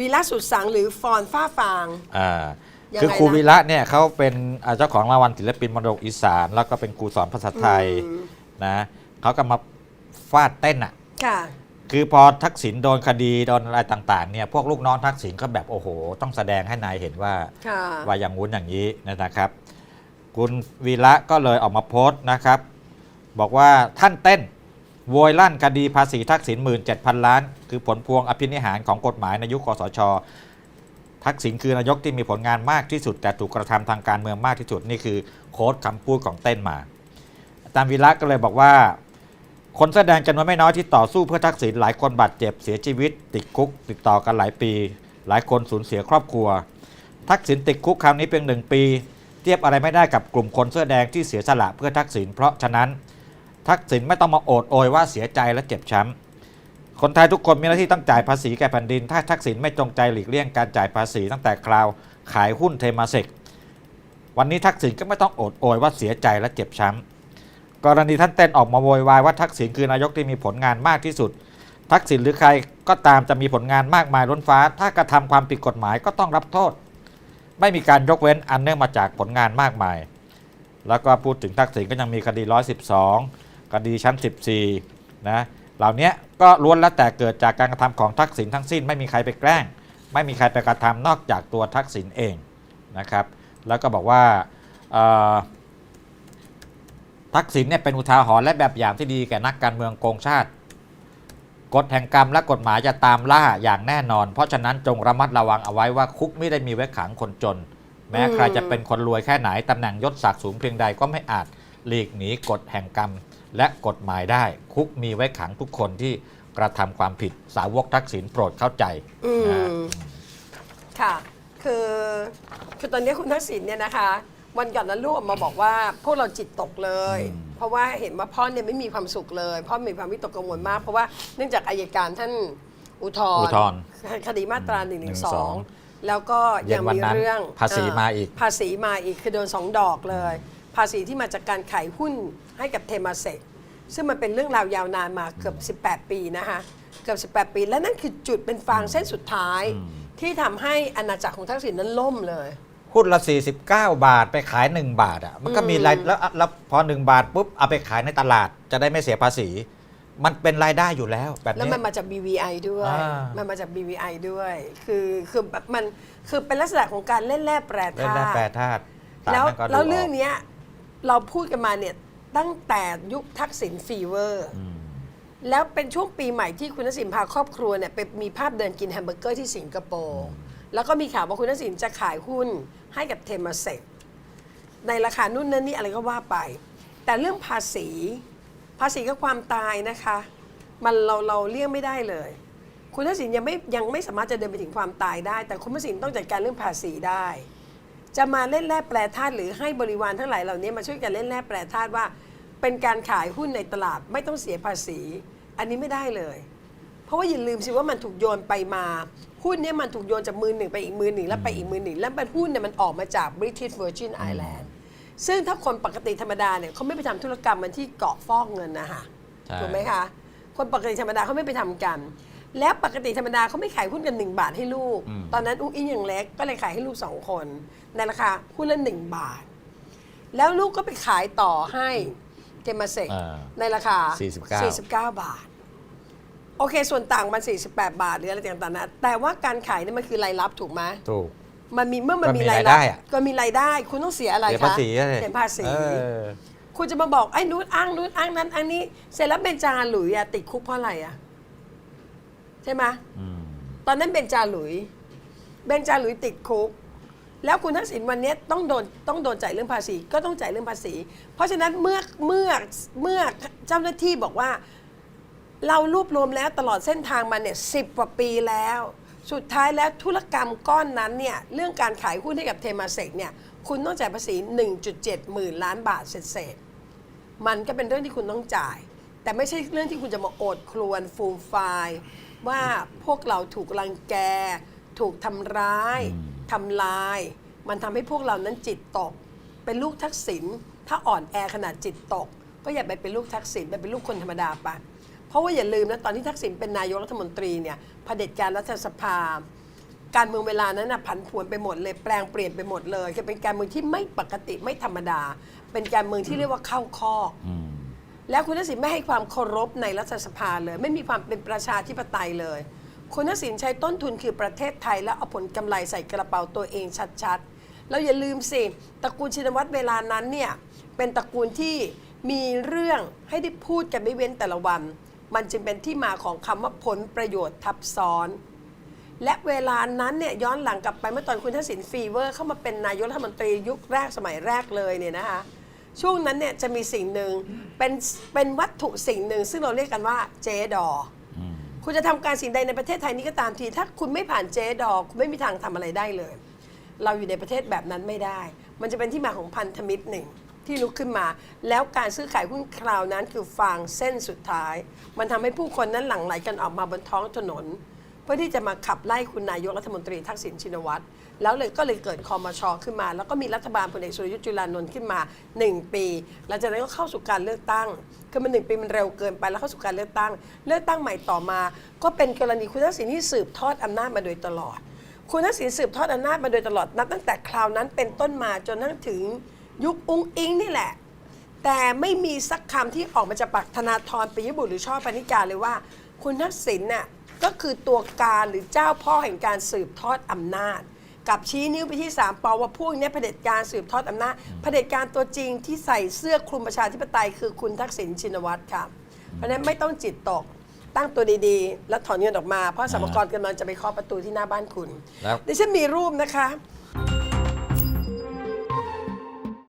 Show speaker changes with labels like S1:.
S1: วีระสุดสังหรือฟอนฟ้าฟาง
S2: อ่า
S1: ยังไง
S2: คือครู
S1: นะ
S2: วีระเนี่ยเขาเป็นอ่าเจ้าของรางวัลศิลปินมรดกอีสาน แล้วก็เป็นครูสอนภาษาไทย
S1: อืม
S2: นะเขาก็มาฟาดเต้นอะ
S1: ค่ะ
S2: คือพอทักษิณโดนคดีโดนอะไรต่างๆเนี่ยพวกลูกน้องทักษิณก็แบบโอ้โห ต้องแสดงให้นายเห็นว่า
S1: ค่ะ
S2: ว่าอย่างงู้นอย่างนี้นะครับ คุณวีระก็เลยออกมาโพสต์นะครับ บอกว่าท่านเต้น โวยลั่นคดีภาษีทักษิณหมื่นเจ็ดพันล้าน คือผลพวงอภินิหารของกฎหมายในยุคคอสช ทักษิณคือนายกที่มีผลงานมากที่สุด แต่ถูกกระทำทางการเมืองมากที่สุด นี่คือโค้ดคำพูดของเต้นมาอาจารย์วีระก็เลยบอกว่า คนแสอแดงจำนวนไม่น้อยที่ต่อสู้เพื่อทักษิณหลายคนบาดเจ็บเสียชีวิต ติดคุก ติดต่อกันหลายปี หลายคนสูญเสียครอบครัว ทักษิณติดคุกคราวนี้เพียงหนึ่งปี เทียบอะไรไม่ได้กับกลุ่มคนเสื้อแดงที่เสียสละเพื่อทักษิณเพราะฉะนั้น ทักษิณไม่ต้องมาโอดโอยว่าเสียใจและเจ็บช้ำคนไทยทุกคนมีหน้าที่ต้องจ่ายภาษีแก่แผ่นดิน ถ้าทักษิณไม่จงใจหลีกเลี่ยงการจ่ายภาษีตั้งแต่คราวขายหุ้นเทมาเซกวันนี้ทักษิณก็ไม่ต้องโอดโอยว่าเสียใจและเจ็บช้ำกรณีท่านเต้นออกมาโวยวายว่าทักษิณคือนายกที่มีผลงานมากที่สุด ทักษิณหรือใครก็ตามจะมีผลงานมากมายล้นฟ้า ถ้ากระทำความผิดกฎหมายก็ต้องรับโทษ ไม่มีการยกเว้นอันเนื่องมาจากผลงานมากมาย แล้วก็พูดถึงทักษิณก็ยังมีคดี 112 คดีชั้น 14 นะ เหล่านี้ก็ล้วนแล้วแต่เกิดจากการกระทำของทักษิณทั้งสิ้นไม่มีใครไปแกล้ง ไม่มีใครไปกระทำนอกจากตัวทักษิณเองนะครับ แล้วก็บอกว่าทักษิณเนี่ยเป็นอุทาหรณ์และแบบอย่างที่ดีแก่นักการเมืองโกงชาติ กฎแห่งกรรมและกฎหมายจะตามล่าอย่างแน่นอน เพราะฉะนั้นจงระมัดระวังเอาไว้ว่าคุกไม่ได้มีไว้ขังคนจน แม้ใครจะเป็นคนรวยแค่ไหนตำแหน่งยศศักดิ์สูงเพียงใดก็ไม่อาจหลีกหนีกฎแห่งกรรม และกฎหมายได้ คุกมีไว้ขังทุกคนที่กระทำความผิดสาวกทักษิณโปรดเข้าใจ
S1: อื
S2: นะ
S1: มค่ะ คือคือตอนนี้คุณทักษิณเนี่ยนะคะ วันก่อนนั้นลูกออกมาบอกว่าพวกเราจิตตกเลย
S2: อืม
S1: เพราะว่าเห็นว่าพ่อเนี่ยไม่มีความสุขเลย พ่อมีความวิตกกังวลมาก เพราะว่าเนื่องจากอายการท่านอุทธร
S2: อุ
S1: ณ์
S2: ทธรณ์
S1: คดีมาตรา1นึ
S2: 112
S1: แล้วก็
S2: เย็
S1: ยัง
S2: นวัน
S1: มี
S2: นั้น
S1: เรื่อง
S2: ภาษีมาอีก
S1: ภาษีมาอีกคือโดนสองดอกเลย ภาษีที่มาจากการขายหุ้นให้กับเทมาเซกซึ่งมันเป็นเรื่องราวยาวนานมาเกือบ 18 ปีนะคะเกือบ 18 ปี และนั่นคือจุดเป็นฟางเส้นสุดท้าย ที่ทำให้อาณาจักรของทักษิณนั้นล่มเลย
S2: หุ้นละ 49 บาทไปขาย 1 บาทอะมันก็มีรายแล้วแล้วพอ 1 บาทปุ๊บเอาไปขายในตลาดจะได้ไม่เสียภาษี มันเป็นรายได้อยู่แล้วแบบ
S1: แล้ว
S2: นี้
S1: มันมาจาก BVI ด้วย
S2: อ่ามั
S1: มันมาจาก BVI ด้วย คือคือแบบมันคือเป็นลักษณะของการเล่นแร่แปร
S2: เล่น
S1: ธา
S2: ได้
S1: ตุ
S2: แปรธาตุตาม
S1: แล้ว
S2: นั้นก็ดู
S1: แล้วเรื่อง
S2: ก
S1: เนี้ย เราพูดกันมาเนี่ยตั้งแต่ยุคทักษิณฟีเวอร์
S2: อืม
S1: แล้วเป็นช่วงปีใหม่ที่คุณทักษิณพาครอบครัวเนี่ยไปมีภาพเดินกินแฮมเบอร์เกอร์ที่สิงคโปร์ แล้วก็มีข่าวว่าคุณทักษิณจะขายหุ้นให้กับเทมาเซกในราคานู่นนั่นนี่อะไรก็ว่าไป แต่เรื่องภาษี ภาษีกับความตายนะคะ มันเราเราเลี่ยงไม่ได้เลย คุณทักษิณยังไม่ยังไม่สามารถจะเดินไปถึงความตายได้ แต่คุณทักษิณต้องจัดการเรื่องภาษีได้ จะมาเล่นแร่แปรธาตุหรือให้บริวารทั้งหลายเหล่านี้มาช่วยกันเล่นแร่แปรธาตุว่า เป็นการขายหุ้นในตลาดไม่ต้องเสียภาษี อันนี้ไม่ได้เลย เพราะว่าอย่าลืมสิว่ามันถูกโยนไปมาหุ้นเนี่ยมันถูกโยนจากมือหนึ่งไปอีกมือหนึ่งแล้วไปอีกมือหนึ่งแล้วมันหุ้นเนี่ยมันออกมาจาก British Virgin Island ซึ่งถ้าคนปกติธรรมดาเนี่ยเขาไม่ไปทำธุรกรรมมันที่เกาะฟอกเงินนะคะ
S2: ใช่
S1: ถูกไหมคะคนปกติธรรมดาเขาไม่ไปทำกัน แล้วปกติธรรมดาเขาไม่ขายหุ้นกันหนึ่งบาทให้ลูกตอนนั้นอุ้งอิงยังเล็กก็เลยขายให้ลูกสองคน ในราคาหุ้นละหนึ่งบาท แล้วลูกก็ไปขายต่อให้เทมาเซก
S2: อ่า
S1: ในราคา
S2: 49
S1: 49 บาท โอเค ส่วนต่างมัน 48 บาท หรืออะไรต่างๆนะแต่ว่าการขายเนี่ยมันคือรายรับถูกไหม
S2: ถูก
S1: มันมีเมื่อมัน
S2: ก็มี
S1: มีราย
S2: รายได้
S1: รับ
S2: อะ
S1: ก็มีรายได้ คุณต้องเสียอะไร
S2: เสีย
S1: คะ
S2: ภาษีเลย
S1: เสียภาษี
S2: เออ
S1: คุณจะมาบอกไอ้นู้นอ้างนู้นอ้างนั้นอ้างนี้เสร็จแล้วเบนจาหลุยอะติดคุกเพราะอะไรอะ ใช่ไหม
S2: อืม
S1: ตอนนั้นเบนจาหลุย เบนจาหลุยติดคุก แล้วคุณทักษิณวันนี้ต้องโดนต้องโดนจ่ายเรื่องภาษี ก็ต้องจ่ายเรื่องภาษี เพราะฉะนั้นเมื่อเมื่อเมื่อเจ้าหน้าที่บอกว่า เรารวบรวมแล้วตลอดเส้นทางมาเนี่ยสิกว่าปีแล้ว สุดท้ายแล้วธุรกรรมก้อนนั้นเนี่ยเรื่องการขายหุ้นให้กับเทมาเซกเนี่ยคุณต้องจ่ายภาษี 1.7 หมื่นล้านบาทเศษๆมันก็เป็นเรื่องที่คุณต้องจ่าย แต่ไม่ใช่เรื่องที่คุณจะมาโอดครวญฟูมฟาย ว่าพวกเราถูกรังแก ถูกทำร้ายทำลาย มันทำให้พวกเรานั้นจิตตก เป็นลูกทักษิณถ้าอ่อนแอขนาดจิตตก ก็อย่าไปเป็นลูกทักษิณไปเป็นลูกคนธรรมดาไปเพราะว่าอย่าลืมนะตอนที่ทักษิณเป็นนายกรัฐมนตรีเนี่ยเผด็จการรัฐสภา การเมืองเวลานั้นน่ะผันผวนไปหมดเลยแปลงเปลี่ยนไปหมดเลยคือเป็นการเมืองที่ไม่ปกติไม่ธรรมดา เป็นการเมืองที่เรียกว่าเข้าคอก
S2: อืม
S1: แล้วคุณทักษิณไม่ให้ความเคารพในรัฐสภาเลย ไม่มีความเป็นประชาธิปไตยเลย คุณทักษิณใช้ต้นทุนคือประเทศไทย แล้วเอาผลกำไรใส่กระเป๋าตัวเองชัดๆ แล้วอย่าลืมสิตระกูลชินวัตรเวลานั้นเนี่ยเป็นตระกูลที่มีเรื่องให้ได้พูดกันไม่เว้นแต่ละวัน มันจึงเป็นที่มาของคำว่าผลประโยชน์ทับซ้อน และเวลานั้นเนี่ยย้อนหลังกลับไปเมื่อตอนคุณทักษิณฟีเวอร์เข้ามาเป็นนายกรัฐมนตรียุคแรกสมัยแรกเลยเนี่ยนะคะ ช่วงนั้นเนี่ยจะมีสิ่งหนึ่งเป็นเป็นวัตถุสิ่งหนึ่งซึ่งเราเรียกกันว่าเจดอ
S2: อืม
S1: คุณจะทำการสิ่งใดในประเทศไทยนี้ก็ตามที ถ้าคุณไม่ผ่านเจดอ คุณไม่มีทางทำอะไรได้เลย เราอยู่ในประเทศแบบนั้นไม่ได้ มันจะเป็นที่มาของพันธมิตรหนึ่งที่ลุกขึ้นมา แล้วการซื้อขายหุ้นคราวนั้นคือฟางเส้นสุดท้าย มันทำให้ผู้คนนั้นหลั่งไหลกันออกมาบนท้องถนน เพื่อที่จะมาขับไล่คุณนายกรัฐมนตรีทักษิณชินวัตรแล้วเลยก็เลยเกิดคอมชอขึ้นมา แล้วก็มีรัฐบาลพลเอกสุรยุทธ์จุลานนท์ขึ้นมา 1 ปีหลังจากนั้นก็เข้าสู่การเลือกตั้งคือมันหนึ่งปีมันเร็วเกินไปแล้วเข้าสู่การเลือกตั้ง เลือกตั้งใหม่ต่อมา ก็เป็นกรณีคุณทักษิณที่สืบทอดอำนาจมาโดยตลอด คุณทักษิณสืบทอดอำนาจมาโดยตลอดนับตั้งแต่คราวนั้นเป็นต้นมาจนทั้งถึงยุคอุ้งอิงนี่แหละ แต่ไม่มีสักคำที่ออกมาจากปากธนาธรปิยบุตรหรือช่อปณิกาเลยว่า คุณทักษิณน่ะ ก็คือตัวการหรือเจ้าพ่อแห่งการสืบทอดอำนาจ กับชี้นิ้วไปที่สามปอว่าพวกเนี้ยเผด็จการสืบทอดอำนาจเผด็จการตัวจริงที่ใส่เสื้อคลุมประชาธิปไตยคือคุณทักษิณชินวัตรค่ะ เพราะฉะนั้นไม่ต้องจิตตกตั้งตัวดีๆ แล้วถอนเงินออกมา เพราะสมกรกำลังจะไปเคาะประตูที่หน้าบ้านคุณ
S2: แล้ว
S1: ดิฉันมีรูปนะคะ